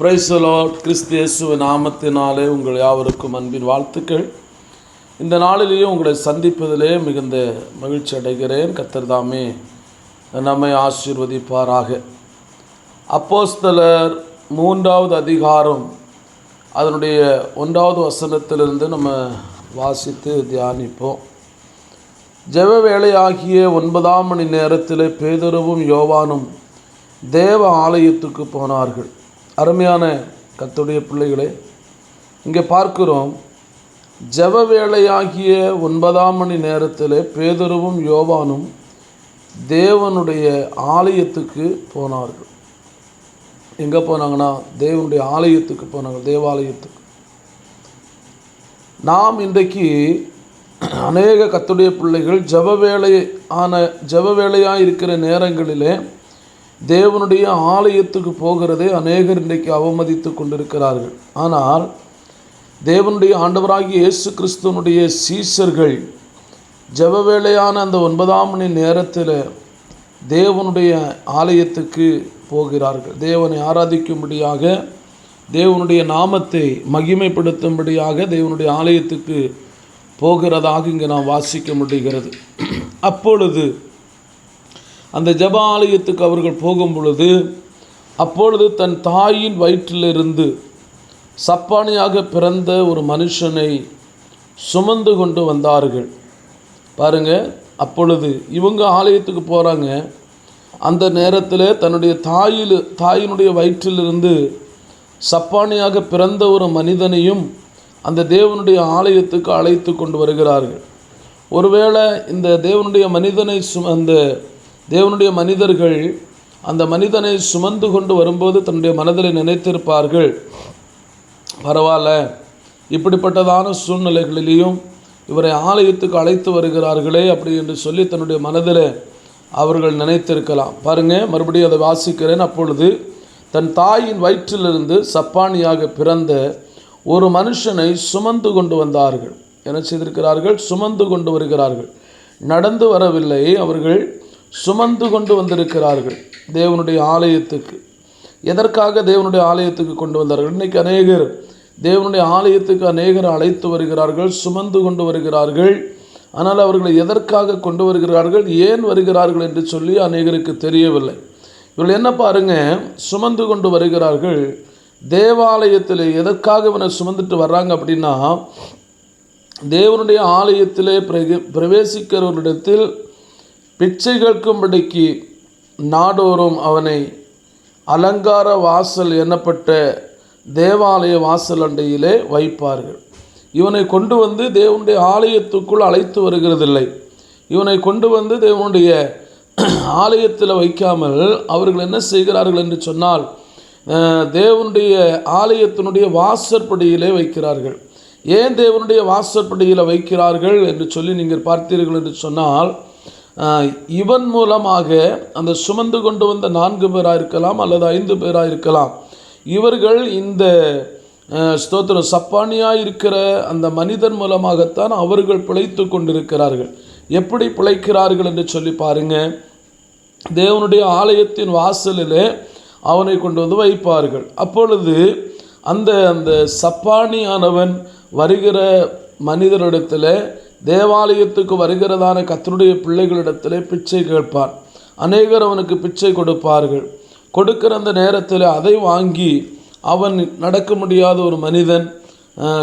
பிரைசலோ கிறிஸ்து இயேசுவ நாமத்தினாலே உங்கள் யாவருக்கும் அன்பின் வாழ்த்துக்கள். இந்த நாளிலேயும் உங்களை சந்திப்பதிலே மிகுந்த மகிழ்ச்சி அடைகிறேன். கத்தர்தாமே நம்மை ஆசீர்வதிப்பாராக. அப்போஸ்தலர் மூன்றாவது அதிகாரம் அதனுடைய ஒன்றாவது வசனத்திலிருந்து நம்ம வாசித்து தியானிப்போம். ஜெவ வேலையாகிய ஒன்பதாம் மணி நேரத்தில் பேதருவும் யோவானும் தேவ ஆலயத்துக்கு போனார்கள். அருமையான கத்துடைய பிள்ளைகளே இங்கே பார்க்கிறோம் ஜப வேளையாகிய ஒன்பதாம் மணி நேரத்தில் பேதருவும் யோவானும் தேவனுடைய ஆலயத்துக்கு போனார்கள். எங்கே போனாங்கன்னா தேவனுடைய ஆலயத்துக்கு போனாங்க தேவாலயத்துக்கு. நாம் இன்றைக்கு அநேக கத்துடைய பிள்ளைகள் ஜப வேலை ஆன ஜப வேலையாக இருக்கிற நேரங்களிலே தேவனுடைய ஆலயத்துக்கு போகிறதே அநேகர் இன்றைக்கு அவமதித்து கொண்டிருக்கிறார்கள். ஆனால் தேவனுடைய ஆண்டவராகிய இயேசு கிறிஸ்துவனுடைய சீசர்கள் ஜப வேளையான அந்த ஒன்பதாம் மணி நேரத்தில் தேவனுடைய ஆலயத்துக்கு போகிறார்கள். தேவனை ஆராதிக்கும்படியாக தேவனுடைய நாமத்தை மகிமைப்படுத்தும்படியாக தேவனுடைய ஆலயத்துக்கு போகிறதாக இங்கே நாம் வாசிக்க முடிகிறது. அப்பொழுது அந்த ஜப ஆலயத்துக்கு அவர்கள் போகும் பொழுது அப்பொழுது தன் தாயின் வயிற்றிலிருந்து சப்பானியாக பிறந்த ஒரு மனுஷனை சுமந்து கொண்டு வந்தார்கள். பாருங்கள் அப்பொழுது இவங்க ஆலயத்துக்கு போகிறாங்க அந்த நேரத்தில் தன்னுடைய தாயில் தாயினுடைய வயிற்றிலிருந்து சப்பானியாக பிறந்த ஒரு மனிதனையும் அந்த தேவனுடைய ஆலயத்துக்கு அழைத்து கொண்டு வருகிறார்கள். ஒருவேளை இந்த தேவனுடைய மனிதனை சு அந்த தேவனுடைய மனிதர்கள் அந்த மனிதனை சுமந்து கொண்டு வரும்போது தன்னுடைய மனதில் நினைத்திருப்பார்கள். பரவாயில்ல இப்படிப்பட்டதான சூழ்நிலைகளிலேயும் இவரை ஆலயத்துக்கு அழைத்து வருகிறார்களே அப்படி என்று சொல்லி தன்னுடைய மனதில் அவர்கள் நினைத்திருக்கலாம். பாருங்க மறுபடியும் அதை வாசிக்கிறேன். அப்பொழுது தன் தாயின் வயிற்றிலிருந்து சப்பானியாக பிறந்த ஒரு மனுஷனை சுமந்து கொண்டு வந்தார்கள். என்ன செய்திருக்கிறார்கள்? சுமந்து கொண்டு வருகிறார்கள். நடந்து வரவில்லை. அவர்கள் சுமந்து கொண்டு வந்திருக்கிறார்கள் தேவனுடைய ஆலயத்துக்கு. எதற்காக தேவனுடைய ஆலயத்துக்கு கொண்டு வந்தார்கள்? இன்றைக்கி அநேகர் தேவனுடைய ஆலயத்துக்கு அநேகர் அழைத்து வருகிறார்கள் சுமந்து கொண்டு வருகிறார்கள். ஆனால் அவர்களை எதற்காக கொண்டு வருகிறார்கள்? ஏன் வருகிறார்கள் என்று சொல்லி அநேகருக்கு தெரியவில்லை. இவர்கள் என்ன பாருங்க? சுமந்து கொண்டு வருகிறார்கள். தேவாலயத்தில் எதற்காக இவனை சுமந்துட்டு வர்றாங்க அப்படின்னா தேவனுடைய ஆலயத்திலே பிரக பிரவேசிக்கிறவரிடத்தில் பிச்சை கேட்கும்படிக்கு நாடோறும் அவனை அலங்கார வாசல் எனப்பட்ட தேவாலய வாசல் அண்டையிலே வைப்பார்கள். இவனை கொண்டு வந்து தேவனுடைய ஆலயத்துக்குள் அழைத்து வருகிறதில்லை. இவனை கொண்டு வந்து தேவனுடைய ஆலயத்தில் வைக்காமல் அவர்கள் என்ன செய்கிறார்கள் என்று சொன்னால் தேவனுடைய ஆலயத்தினுடைய வாசற்படியிலே வைக்கிறார்கள். ஏன் தேவனுடைய வாசற்படியில் வைக்கிறார்கள் என்று சொல்லி நீங்கள் பார்த்தீர்கள் என்று சொன்னால் இவன் மூலமாக அந்த சுமந்து கொண்டு வந்த நான்கு பேராக இருக்கலாம் அல்லது ஐந்து பேராக இருக்கலாம். இவர்கள் இந்த ஸ்தோத்திரம் சப்பானியாக இருக்கிற அந்த மனிதன் மூலமாகத்தான் அவர்கள் பிழைத்து கொண்டிருக்கிறார்கள். எப்படி பிழைக்கிறார்கள் என்று சொல்லி பாருங்க. தேவனுடைய ஆலயத்தின் வாசலில் அவனை கொண்டு வந்து வைப்பார்கள். அப்பொழுது அந்த அந்த சப்பானியானவன் வருகிற மனிதனிடத்தில் தேவாலயத்துக்கு வருகிறதான கத்தருடைய பிள்ளைகளிடத்திலே பிச்சை கேட்பான் அநேகர் அவனுக்கு பிச்சை கொடுப்பார்கள். கொடுக்கிற அந்த நேரத்தில் அதை வாங்கி அவன் நடக்க முடியாத ஒரு மனிதன்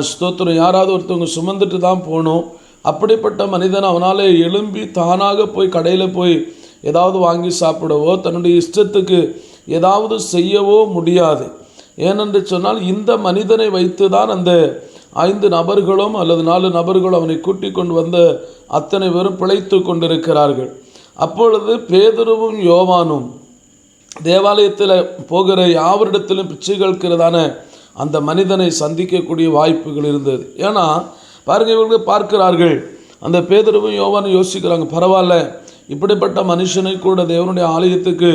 ஸ்தோத்திரம். யாராவது ஒருத்தவங்க சுமந்துட்டு தான் போகணும். அப்படிப்பட்ட மனிதன் அவனால் எழும்பி தானாக போய் கடையில் போய் ஏதாவது வாங்கி சாப்பிடவோ தன்னுடைய இஷ்டத்துக்கு ஏதாவது செய்யவோ முடியாது. ஏனென்று சொன்னால் இந்த மனிதனை வைத்து தான் அந்த ஐந்து நபர்களும் அல்லது நாலு நபர்களும் அவனை கூட்டி கொண்டு வந்த அத்தனை பேரும் பிழைத்து கொண்டிருக்கிறார்கள். அப்பொழுது பேதுருவும் யோவானும் தேவாலயத்தில் போகிற யாவரிடத்திலும் பிச்சை கேட்கிறதான அந்த மனிதனை சந்திக்கக்கூடிய வாய்ப்புகள் இருந்தது. ஏன்னா பாருங்க இவர்கள் பார்க்கிறார்கள். அந்த பேதருவும் யோவானும் யோசிக்கிறாங்க பரவாயில்ல இப்படிப்பட்ட மனுஷனை கூட தேவனுடைய ஆலயத்துக்கு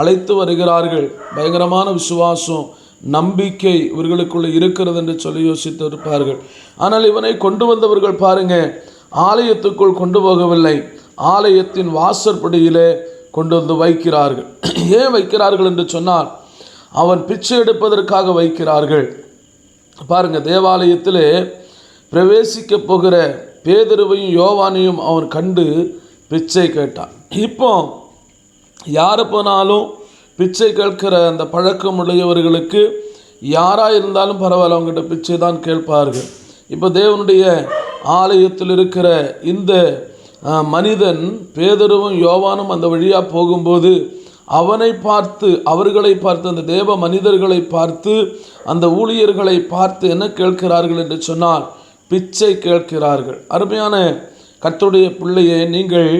அழைத்து வருகிறார்கள். பயங்கரமான விசுவாசம் நம்பிக்கை இவர்களுக்குள்ள இருக்கிறது என்று சொல்லி யோசித்து இருப்பார்கள் ஆனால் இவனை கொண்டு வந்தவர்கள் பாருங்க ஆலயத்துக்குள் கொண்டு போகவில்லை. ஆலயத்தின் வாசற்படியிலே கொண்டு வந்து வைக்கிறார்கள். ஏன் வைக்கிறார்கள் என்று சொன்னால் அவன் பிச்சை எடுப்பதற்காக வைக்கிறார்கள். பாருங்க தேவாலயத்திலே பிரவேசிக்க போகிற பேதருவையும் யோவானையும் அவன் கண்டு பிச்சை கேட்டான். இப்போ யாரை போனாலும் பிச்சை கேட்கிற அந்த பழக்கம் உடையவர்களுக்கு யாராக இருந்தாலும் பரவாயில்ல அவங்ககிட்ட பிச்சை தான் கேட்பார்கள். இப்போ தேவனுடைய ஆலயத்தில் இருக்கிற இந்த மனிதன் பேதருவும் யோவானும் அந்த வழியாக போகும்போது அவனை பார்த்து அவர்களை பார்த்து அந்த தேவ மனிதர்களை பார்த்து அந்த ஊழியர்களை பார்த்து என்ன கேட்கிறார்கள் என்று சொன்னால் பிச்சை கேட்கிறார்கள். அருமையான கத்துடைய பிள்ளையை நீங்கள்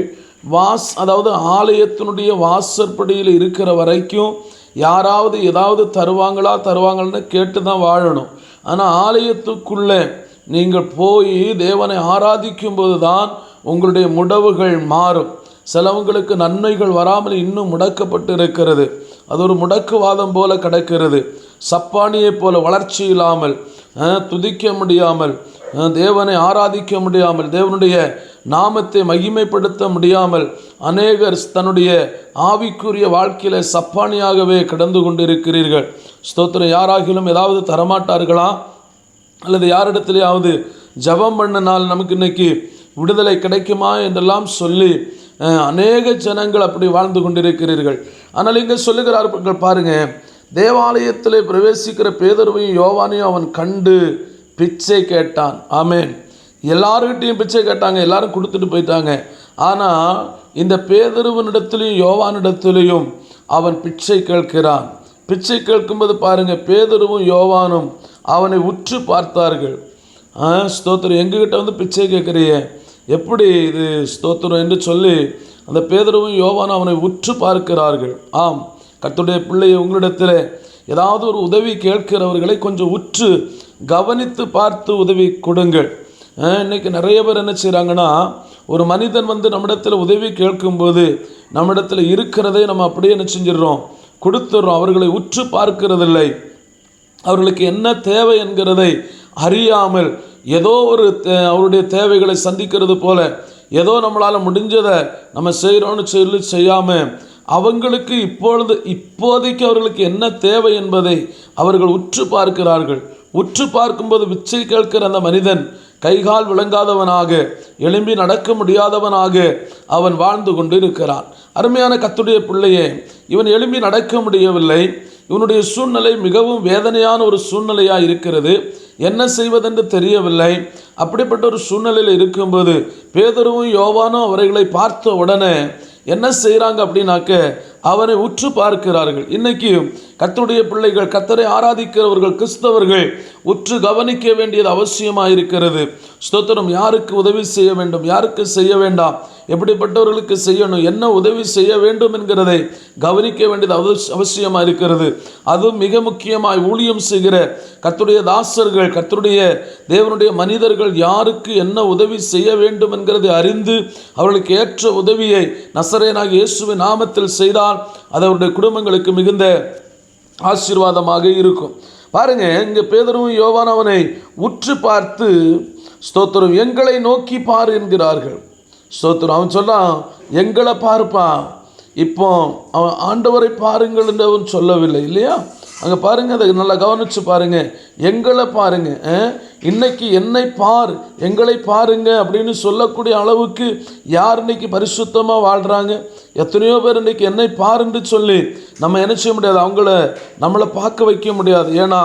வாஸ் அதாவது ஆலயத்தினுடைய வாசற்படியில் இருக்கிற வரைக்கும் யாராவது ஏதாவது தருவாங்களா தருவாங்கள்னு கேட்டு தான் வாழணும். ஆனால் ஆலயத்துக்குள்ளே நீங்கள் போய் தேவனை ஆராதிக்கும் போது தான் உங்களுடைய முடவுகள் மாறும். சிலவங்களுக்கு நன்மைகள் வராமல் இன்னும் முடக்கப்பட்டு இருக்கிறது அது ஒரு முடக்குவாதம் போல கிடக்கிறது. சப்பானியைப் போல வளர்ச்சி இல்லாமல் துதிக்க முடியாமல் தேவனை ஆராதிக்க முடியாமல் தேவனுடைய நாமத்தை மகிமைப்படுத்த முடியாமல் அநேகர் தன்னுடைய ஆவிக்குரிய வாழ்க்கையில சப்பானியாகவே கடந்து கொண்டிருக்கிறீர்கள். ஸ்தோத்திரம். யாராகிலும் ஏதாவது தரமாட்டார்களா? அல்லது யாரிடத்திலேயாவது ஜெபம் பண்ணனால் நமக்கு இன்னைக்கு விடுதலை கிடைக்குமா என்றெல்லாம் சொல்லி அநேக ஜனங்கள் அப்படி வாழ்ந்து கொண்டிருக்கிறீர்கள். ஆனால் இங்கே சொல்லுகிறார்கள் பாருங்க. தேவாலயத்திலே பிரவேசிக்கிற பேதர்வையும் யோவானையும் அவன் கண்டு பிச்சை கேட்டான். ஆமேன். எல்லாருக்கிட்டையும் பிச்சை கேட்டாங்க எல்லாரும் கொடுத்துட்டு போயிட்டாங்க. ஆனால் இந்த பேதருவனிடத்துலையும் யோவானிடத்துலையும் அவன் பிச்சை கேட்கிறான். பிச்சை கேட்கும்போது பாருங்கள் பேதருவும் யோவானும் அவனை உற்று பார்த்தார்கள். ஸ்தோத்திரம் எங்ககிட்ட வந்து பிச்சை கேட்குறியே? எப்படி இது ஸ்தோத்திரம் என்று சொல்லி அந்த பேதருவும் யோவானும் அவனை உற்று பார்க்கிறார்கள். ஆம் கத்துடைய பிள்ளையை உங்களிடத்தில் ஏதாவது ஒரு உதவி கேட்கிறவர்களை கொஞ்சம் உற்று கவனித்து பார்த்து உதவி கொடுங்கள். இன்றைக்கி நிறைய பேர் என்ன செய்கிறாங்கன்னா ஒரு மனிதன் வந்து நம்மிடத்தில் உதவி கேட்கும்போது நம்மிடத்தில் இருக்கிறதை நம்ம அப்படியே என்ன செஞ்சிடறோம் கொடுத்துட்றோம். அவர்களை உற்று பார்க்கிறதில்லை. அவர்களுக்கு என்ன தேவை என்கிறதை அறியாமல் ஏதோ ஒரு தே- அவருடைய தேவைகளை சந்திக்கிறது போல ஏதோ நம்மளால் முடிஞ்சதை நம்ம செய்கிறோன்னு சொல்லி செய்யாமல் அவங்களுக்கு இப்பொழுது இப்போதைக்கு அவர்களுக்கு என்ன தேவை என்பதை அவர்கள் உற்று பார்க்கிறார்கள். உற்று பார்க்கும்போது விச்சை கேட்கிற அந்த மனிதன் கைகால் விளங்காதவனாக எழும்பி நடக்க முடியாதவனாக அவன் வாழ்ந்து கொண்டு இருக்கிறான் அருமையான கத்துடைய பிள்ளையே இவன் எழும்பி நடக்க முடியவில்லை. இவனுடைய சூழ்நிலை மிகவும் வேதனையான ஒரு சூழ்நிலையாக இருக்கிறது. என்ன செய்வதென்று தெரியவில்லை. அப்படிப்பட்ட ஒரு சூழ்நிலையில் இருக்கும்போது பேதருவும் யோவானும் அவர்களை பார்த்த உடனே என்ன செய்கிறாங்க அப்படின்னாக்க அவனை உற்று பார்க்கிறார்கள். இன்றைக்கு கத்துடைய பிள்ளைகள் கர்த்தரை ஆராதிக்கிறவர்கள் கிறிஸ்தவர்கள் உற்று கவனிக்க வேண்டியது அவசியமாக இருக்கிறது ஸ்தோத்திரம் யாருக்கு உதவி செய்ய வேண்டும்? யாருக்கு செய்ய வேண்டாம்? எப்படிப்பட்டவர்களுக்கு செய்யணும்? என்ன உதவி செய்ய வேண்டும் என்கிறதை கவனிக்க வேண்டியது அவசியமாக இருக்கிறது அதுவும் மிக முக்கியமாய் ஊழியம் செய்கிற கத்துடைய தாசர்கள் கத்துடைய தேவனுடைய மனிதர்கள் யாருக்கு என்ன உதவி செய்ய வேண்டும் என்கிறதை அறிந்து அவர்களுக்கு ஏற்ற உதவியை நசரேனாக இயேசுவின் நாமத்தில் செய்தால் அது அவருடைய குடும்பங்களுக்கு மிகுந்த ஆசீர்வாதமாக இருக்கும். பாருங்க இங்கே பேதரும் யோவான் அவனை உற்று பார்த்து ஸ்தோத்திரம் எங்களை நோக்கி பார் என்கிறார்கள். ஸ்தோத்திரம் அவன் சொன்னான் எங்களை பார்ப்பான் இப்போ அவன் ஆண்டவரை பாருங்கள் என்று அவன் சொல்லவில்லை இல்லையா? அங்கே பாருங்கள் அதை நல்லா கவனித்து பாருங்கள் எங்களை பாருங்கள் இன்னைக்கு என்னை பார் எங்களை பாருங்க அப்படின்னு சொல்லக்கூடிய அளவுக்கு யார் இன்னைக்கு பரிசுத்தமாக வாழ்கிறாங்க எத்தனையோ பேர் இன்றைக்கு என்னை பாருன்னு சொல்லி நம்ம என்ன செய்ய முடியாது? அவங்கள நம்மளை பார்க்க வைக்க முடியாது. ஏன்னா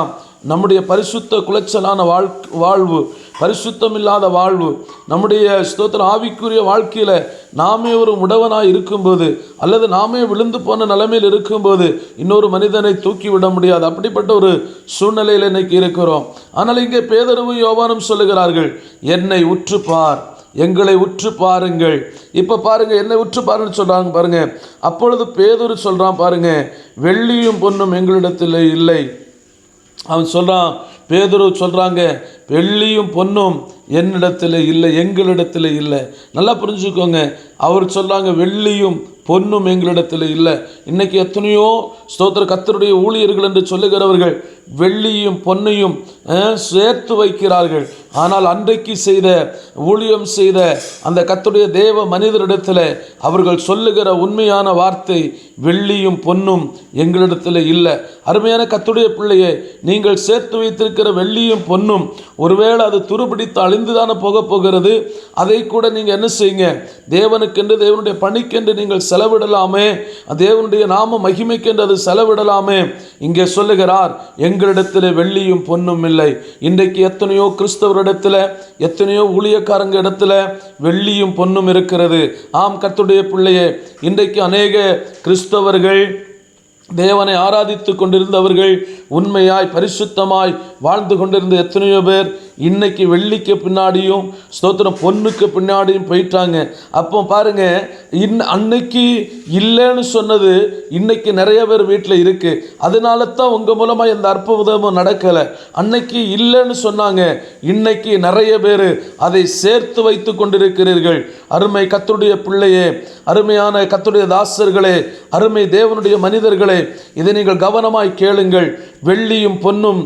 நம்முடைய பரிசுத்த குலைச்சலான வாழ் வாழ்வு பரிசுத்தம் இல்லாத வாழ்வு நம்முடைய ஸ்தோத்திர ஆவிக்குரிய வாழ்க்கையில் நாமே ஒரு உடவனாக இருக்கும்போது அல்லது நாமே விழுந்து போன நிலைமையில் இருக்கும்போது இன்னொரு மனிதனை தூக்கி விட முடியாது. அப்படிப்பட்ட ஒரு சூழ்நிலையில் இன்னைக்கு இருக்கிறோம். ஆனால் இங்கே பேதரவு யோவானும் சொல்லுகிறார்கள் என்னை உற்று பார் எங்களை உற்று பாருங்கள். இப்போ பாருங்க என்னை உற்று பாருன்னு சொல்கிறாங்க பாருங்க. அப்பொழுது பேதுரு சொல்கிறான் பாருங்க வெள்ளியும் பொண்ணும் எங்களிடத்தில் இல்லை. அவன் சொல்கிறான் பேதுரு சொல்கிறாங்க வெள்ளியும் பொன்னும் என்னிடத்தில் இல்லை எங்களிடத்தில் இல்லை. நல்லா புரிஞ்சுக்கோங்க அவர் சொல்லாங்க வெள்ளியும் பொன்னும் எங்களிடத்தில் இல்லை. இன்னைக்கு எத்தனையோ ஸ்தோத்திர கத்தருடைய ஊழியர்கள் என்று சொல்லுகிறவர்கள் வெள்ளியும் பொன்னையும் சேர்த்து வைக்கிறார்கள். ஆனால் அன்றைக்கு செய்த ஊழியம் செய்த அந்த கத்துடைய தேவ மனிதரிடத்தில் அவர்கள் சொல்லுகிற உண்மையான வார்த்தை வெள்ளியும் பொன்னும் எங்களிடத்தில் இல்லை. அருமையான கத்துடைய பிள்ளையே நீங்கள் சேர்த்து வைத்திருக்கிற வெள்ளியும் பொன்னும் ஒருவேளை அது துருபிடித்து அழிந்துதானே போக போகிறது? அதை கூட நீங்கள் என்ன செய்யுங்க? தேவனுக்கு தேவனுக்கென்று தேவனுடைய பணிக்கென்று நீங்கள் செலவிடலாமே. தேவனுடைய நாம மகிமைக்கென்று அது செலவிடலாமே. இங்கே சொல்லுகிறார் எங்களிடத்தில் வெள்ளியும் பொன்னும் இல்லை. இன்றைக்கு எத்தனையோ கிறிஸ்தவரிடத்தில் எத்தனையோ ஊழியக்காரங்க இடத்துல வெள்ளியும் பொன்னும் இருக்கிறது. ஆம் கத்துடைய பிள்ளையே இன்றைக்கு அநேக கிறிஸ்தவர்கள் தேவனை ஆராதித்து கொண்டிருந்தவர்கள் உண்மையாய் பரிசுத்தமாய் வாழ்ந்து கொண்டிருந்த எத்தனையோ பேர் இன்னைக்கு வெள்ளிக்கு பின்னாடியும் ஸ்தோத்திரம் பொண்ணுக்கு பின்னாடியும் போயிட்டாங்க. அப்போ பாருங்க இன் அன்னைக்கு இல்லைன்னு சொன்னது இன்னைக்கு நிறைய பேர் வீட்டில் இருக்கு. அதனால தான் உங்க மூலமா இந்த அற்புதமும் நடக்கலை. அன்னைக்கு இல்லைன்னு சொன்னாங்க. இன்னைக்கு நிறைய பேர் அதை சேர்த்து வைத்து கொண்டிருக்கிறீர்கள். அருமை கத்துடைய பிள்ளையே அருமையான கத்துடைய தாசர்களே அருமை தேவனுடைய மனிதர்களே இதை நீங்கள் கவனமாய் கேளுங்கள். வெள்ளியும் பொன்னும்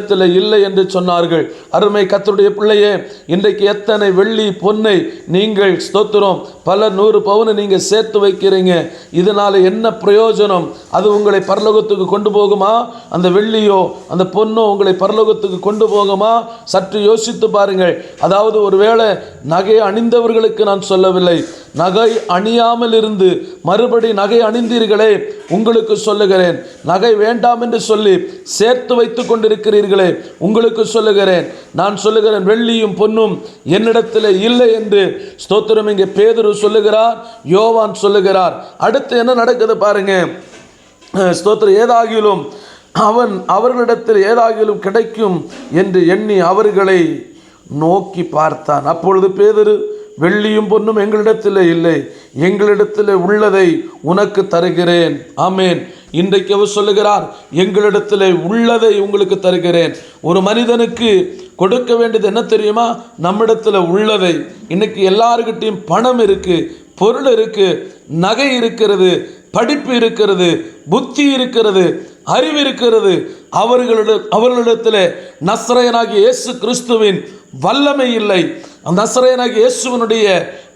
என்னிடத்தில் இல்லை என்று சொன்னார்கள். அருமை கத்தருடைய பிள்ளையே இன்றைக்கு எத்தனை வெள்ளி பொன்னை நீங்கள் ஸ்தோத்திரம். பல நூறு பவுனை நீங்கள் சேர்த்து வைக்கிறீங்க. இதனால் என்ன பிரயோஜனம்? அது உங்களை பரலோகத்துக்கு கொண்டு போகுமா? அந்த வெள்ளியோ அந்த பொண்ணோ உங்களை பரலோகத்துக்கு கொண்டு போகுமா? சற்று யோசித்து பாருங்கள். அதாவது ஒருவேளை நகையை அணிந்தவர்களுக்கு நான் சொல்லவில்லை. நகை அணியாமல் இருந்து மறுபடி நகை அணிந்தீர்களே உங்களுக்கு சொல்லுகிறேன். நகை வேண்டாம் என்று சொல்லி சேர்த்து வைத்து கொண்டிருக்கிறீர்களே உங்களுக்கு சொல்லுகிறேன். நான் சொல்லுகிறேன் வெள்ளியும் பொன்னும் என்னிடத்தில் இல்லை என்று ஸ்தோத்திரம் இங்கே பேதுரு சொல்லுகிறார் யோவான் சொல்லுகிறார். அடுத்து என்ன நடக்குது பாருங்க. ஸ்தோத்திரம் ஏதாகிலும் அவன் அவர்களிடத்தில் ஏதாகிலும் கிடைக்கும் என்று எண்ணி அவர்களை நோக்கி பார்த்தான். அப்பொழுது பேதுரு வெள்ளியும் பொன்னும் எங்களிடத்தில் இல்லை. எங்களிடத்தில் உள்ளதை உனக்கு தருகிறேன். ஆமேன். இன்றைக்கு அவர் சொல்லுகிறார் எங்களிடத்தில் உள்ளதை உங்களுக்கு தருகிறேன். ஒரு மனிதனுக்கு கொடுக்க வேண்டியது என்ன தெரியுமா? நம்மிடத்தில் உள்ளதை. இன்னைக்கு எல்லாருக்கிட்டையும் பணம் இருக்கு பொருள் இருக்கு நகை இருக்கிறது படிப்பு இருக்கிறது புத்தி இருக்கிறது அறிவு இருக்கிறது. அவர்களிட அவர்களிடத்தில் நஸ்ரயனாகிய இயேசு கிறிஸ்துவின் வல்லமை இல்லை. அந்த நஸ்ரயனாகிய இயேசுவனுடைய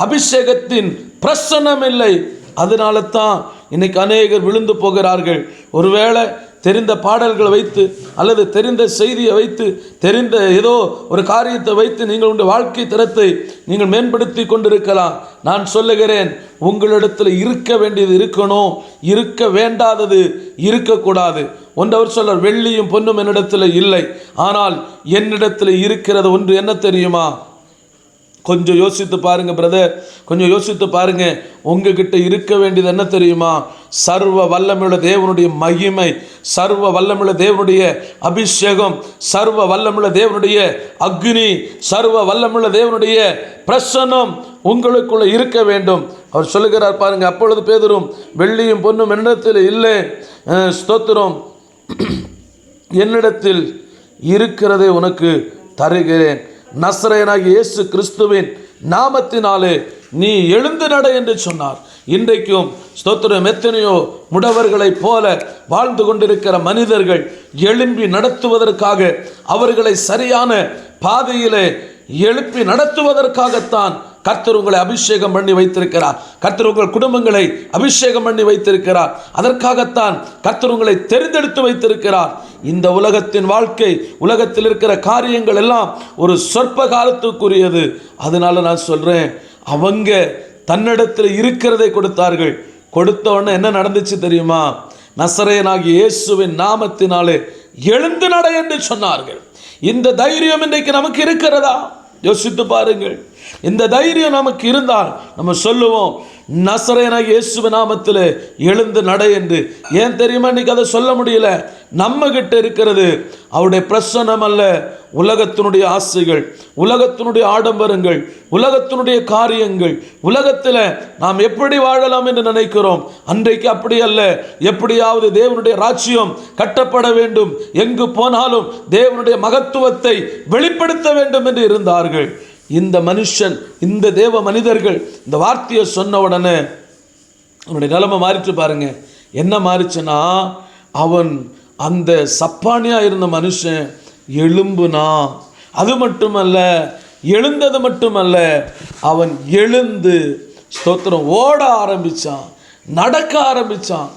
அபிஷேகத்தின் பிரசன்னம் இல்லை அதனால தான் இன்னைக்கு அநேகர் விழுந்து போகிறார்கள். ஒருவேளை தெரிந்த பாடல்களை வைத்து அல்லது தெரிந்த செய்தியை வைத்து தெரிந்த ஏதோ ஒரு காரியத்தை வைத்து நீங்கள் உங்கள் வாழ்க்கை தரத்தை நீங்கள் மேம்படுத்தி கொண்டிருக்கலாம். நான் சொல்லுகிறேன் உங்களிடத்தில் இருக்க வேண்டியது இருக்கணும். இருக்க வேண்டாதது இருக்கக்கூடாது. ஒன்றவர் சொல்றார் வெள்ளியும் பொன்னும் என்னிடத்தில் இல்லை. ஆனால் என்னிடத்தில் இருக்கிறது ஒன்று என்ன தெரியுமா? கொஞ்சம் யோசித்து பாருங்க பிரதர் கொஞ்சம் யோசித்து பாருங்க. உங்ககிட்ட இருக்க வேண்டியது என்ன தெரியுமா? சர்வ வல்லமுள்ள தேவனுடைய மகிமை சர்வ வல்லமுள்ள தேவனுடைய அபிஷேகம் சர்வ வல்லமுள்ள தேவனுடைய அக்னி சர்வ வல்லமுள்ள தேவனுடைய பிரசன்னம் உங்களுக்குள்ள இருக்க வேண்டும். அவர் சொல்லுகிறார் பாருங்க அப்பொழுது பேதரும் வெள்ளியும் பொன்னும் என்னிடத்தில் இல்லை. ஸ்தோத்திரம். என்னிடத்தில் இருக்கிறதை உனக்கு தருகிறேன். நசரேனாகிய இயேசு கிறிஸ்துவின் நாமத்தினாலே நீ எழுந்து நட என்று சொன்னார். இன்றைக்கும் ஸ்தோத்திரம் எத்தனையோ முடவர்களைப் போல வாழ்ந்து கொண்டிருக்கிற மனிதர்கள் எழும்பி நடத்துவதற்காக அவர்களை சரியான பாதையிலே எழுப்பி நடத்துவதற்காகத்தான் கர்த்தர் உங்களை அபிஷேகம் பண்ணி வைத்திருக்கிறார். கர்த்தர் உங்கள் குடும்பங்களை அபிஷேகம் பண்ணி வைத்திருக்கிறார். அதற்காகத்தான் கர்த்தர் உங்களை தெரிந்தெடுத்து வைத்திருக்கிறார். இந்த உலகத்தின் வாழ்க்கை உலகத்தில் இருக்கிற காரியங்கள் எல்லாம் ஒரு சொற்ப காலத்துக்குரியது அதனால நான் சொல்கிறேன் அவங்க தன்னிடத்தில் இருக்கிறதை கொடுத்தார்கள். கொடுத்த உடனே என்ன நடந்துச்சு தெரியுமா? நசரேனாகிய இயேசுவின் நாமத்தினாலே எழுந்து நட என்று சொன்னார்கள். இந்த தைரியம் இன்றைக்கு நமக்கு இருக்கிறதா? யோசித்து பாருங்கள். இந்த தைரியம் நமக்கு இருந்தால் நம்ம சொல்லுவோம் நசரேனாக இயேசுவ நாமத்தில் எழுந்து நட என்று. ஏன் தெரியுமா இன்னைக்கு அதை சொல்ல முடியல? நம்ம கிட்ட இருக்கிறது. அவருடைய பிரசனம் அல்ல. உலகத்தினுடைய ஆசைகள் உலகத்தினுடைய ஆடம்பரங்கள் உலகத்தினுடைய காரியங்கள் உலகத்தில் நாம் எப்படி வாழலாம் என்று நினைக்கிறோம். அன்றைக்கு அப்படி அல்ல. எப்படியாவது தேவனுடைய ராஜ்யம் கட்டப்பட வேண்டும். எங்கு போனாலும் தேவனுடைய மகத்துவத்தை வெளிப்படுத்த வேண்டும் என்று இருந்தார்கள். இந்த மனுஷன் இந்த தேவ மனிதர்கள் இந்த வார்த்தையை சொன்ன உடனே அவனுடைய நிலைமை மாறிட்டு பாருங்க. என்ன மாறிச்சுன்னா அவன் அந்த சப்பானியாக இருந்த மனுஷன் எழும்புனா அது மட்டுமல்ல எழுந்தது மட்டுமல்ல அவன் எழுந்து ஸ்தோத்திரம் ஓட ஆரம்பிச்சான் நடக்க ஆரம்பிச்சான்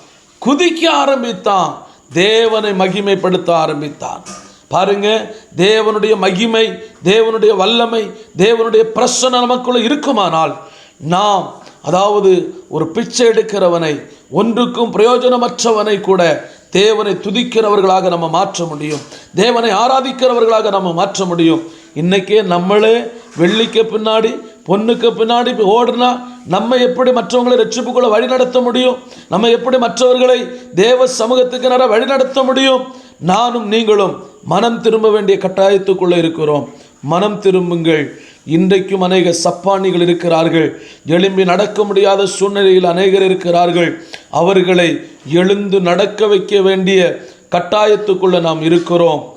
குதிக்க ஆரம்பித்தான் தேவனை மகிமைப்படுத்த ஆரம்பித்தான். பாருங்க தேவனுடைய மகிமை தேவனுடைய வல்லமை தேவனுடைய பிரசன்னம் நமக்குள்ள இருக்குமானால் நாம் அதாவது ஒரு பிச்சை எடுக்கிறவனை ஒன்றுக்கும் பிரயோஜனமற்றவனை கூட தேவனை துதிக்கிறவர்களாக நம்ம மாற்ற முடியும். தேவனை ஆராதிக்கிறவர்களாக நம்ம மாற்ற முடியும். இன்றைக்கே நம்மளே வெள்ளிக்கு பின்னாடி பொண்ணுக்கு பின்னாடி ஓடுனா நம்ம எப்படி மற்றவங்களை ரட்சிப்புக்குள்ள வழிநடத்த முடியும்? நம்ம எப்படி மற்றவர்களை தேவ சமூகத்துக்கு நேரம் வழிநடத்த முடியும்? நானும் நீங்களும் மனம் திரும்ப வேண்டிய கட்டாயத்துக்குள்ளே இருக்கிறோம். மனம் திரும்புங்கள். இன்றைக்கும் அநேக சப்பானிகள் இருக்கிறார்கள். எழும்பி நடக்க முடியாத சூழ்நிலையில் அநேகர் இருக்கிறார்கள். அவர்களை எழுந்து நடக்க வைக்க வேண்டிய கட்டாயத்துக்குள்ளே நாம் இருக்கிறோம்.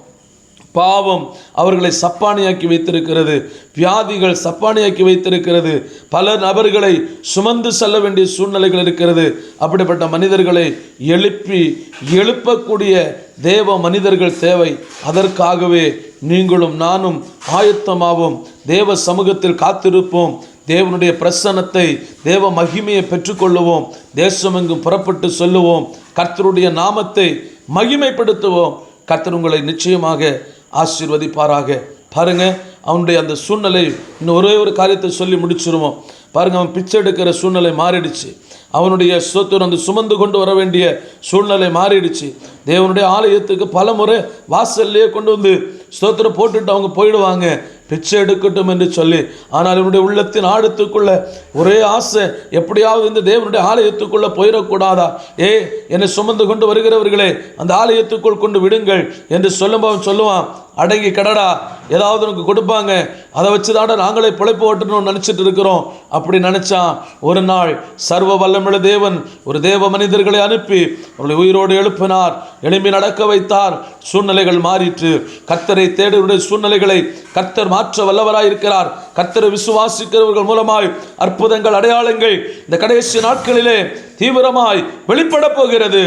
பாவம் அவர்களை சப்பானியாக்கி வைத்திருக்கிறது. வியாதிகள் சப்பானியாக்கி வைத்திருக்கிறது. பல நபர்களை சுமந்து செல்ல வேண்டிய சூழ்நிலைகள் இருக்கிறது. அப்படிப்பட்ட மனிதர்களை எழுப்பி எழுப்பக்கூடிய தேவ மனிதர்கள் தேவை. அதற்காகவே நீங்களும் நானும் ஆயத்தமாவோம். தேவ சமூகத்தில் காத்திருப்போம். தேவனுடைய பிரசன்னத்தை தேவ மகிமையை பெற்றுக்கொள்ளுவோம். தேசமெங்கும் புறப்பட்டு சொல்லுவோம். கர்த்தருடைய நாமத்தை மகிமைப்படுத்துவோம். கர்த்தர் உங்களை நிச்சயமாக ஆசீர்வதிப்பாராக. பாருங்க அவனுடைய அந்த சூழ்நிலை இன்னும் ஒரே ஒரு காரியத்தை சொல்லி முடிச்சிருவோம். பாருங்க அவன் பிச்சை எடுக்கிற சூழ்நிலை மாறிடுச்சு. அவனுடைய சொத்து அந்த சுமந்து கொண்டு வர வேண்டிய சூழ்நிலை மாறிடுச்சு. தேவனுடைய ஆலயத்துக்கு பல முறை வாசல்லையே கொண்டு வந்து ஸ்தோத்திரம் போட்டுட்டு அவங்க போயிடுவாங்க. பிச்சை எடுக்கட்டும் என்று சொல்லி ஆனால் இவனுடைய உள்ளத்தின் ஆழத்துக்குள்ள ஒரே ஆசை எப்படியாவது இந்த தேவனுடைய ஆலயத்துக்குள்ளே போயிடக்கூடாதா? ஏ என்னை சுமந்து கொண்டு வருகிறவர்களே அந்த ஆலயத்துக்குள் கொண்டு விடுங்கள் என்று சொல்லும்போது அவன் சொல்லுவான் அடங்கி கடடா ஏதாவது உனக்கு கொடுப்பாங்க. அதை வச்சு தாண்டா நாங்களே பிழைப்பு ஓட்டணும்னு நினச்சிட்டு இருக்கிறோம். அப்படி நினச்சான் ஒரு நாள் சர்வ வல்லமிழ தேவன் ஒரு தேவ மனிதர்களை அனுப்பி அவர்களை உயிரோடு எழுப்பினார். எழுப்பி நடக்க வைத்தார். சூழ்நிலைகள் மாறிற்று. கர்த்தரை தேடுவருடைய சூழ்நிலைகளை கர்த்தர் மாற்ற வல்லவராய் இருக்கிறார். கர்த்தரை விசுவாசிக்கிறவர்கள் மூலமாய் அற்புதங்கள் அடையாளங்கள் இந்த கடைசி நாட்களிலே தீவிரமாய் வெளிப்பட போகிறது.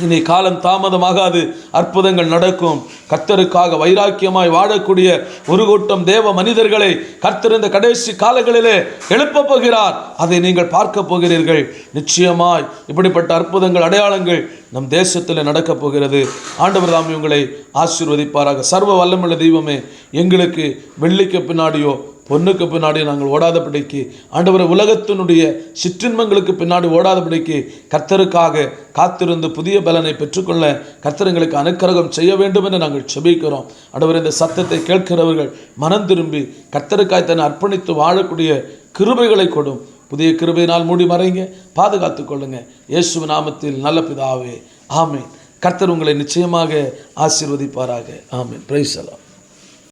இனி காலம் தாமதமாகாது. அற்புதங்கள் நடக்கும். கர்த்தருக்காக வைராக்கியமாய் வாழக்கூடிய ஒரு கூட்டம் தேவ மனிதர்களை கர்த்தர் இந்த கடைசி காலங்களிலே எழுப்பப் போகிறார். அதை நீங்கள் பார்க்க போகிறீர்கள். நிச்சயமாய் இப்படிப்பட்ட அற்புதங்கள் அடையாளங்கள் நம் தேசத்தில் நடக்கப் போகிறது. ஆண்டவர் தாமி உங்களை ஆசீர்வதிப்பாராக. சர்வ வல்லமுள்ள தெய்வமே எங்களுக்கு வெள்ளிக்கு பின்னாடியோ பொண்ணுக்கு பின்னாடி நாங்கள் ஓடாதபடிக்கு ஆண்டவரை உலகத்தினுடைய சிற்றின்பங்களுக்கு பின்னாடி ஓடாதபடிக்கு கர்த்தருக்காக காத்திருந்து புதிய பலனை பெற்றுக்கொள்ள கர்த்தர் எங்களுக்கு அனுக்கிரகம் செய்ய வேண்டும் என்று நாங்கள் செபிக்கிறோம். ஆண்டவர் இந்த சத்தத்தை கேட்கிறவர்கள் மனம் திரும்பி கர்த்தருக்காய் தன்னை அர்ப்பணித்து வாழக்கூடிய கிருபைகளை கொடும். புதிய கிருபையினால் மூடி மறைங்க பாதுகாத்து கொள்ளுங்க. இயேசு நாமத்தில் நல்ல பிதாவே ஆமென். கர்த்தர் உங்களை நிச்சயமாக ஆசீர்வதிப்பாராக. ஆமென். பிரைஸ்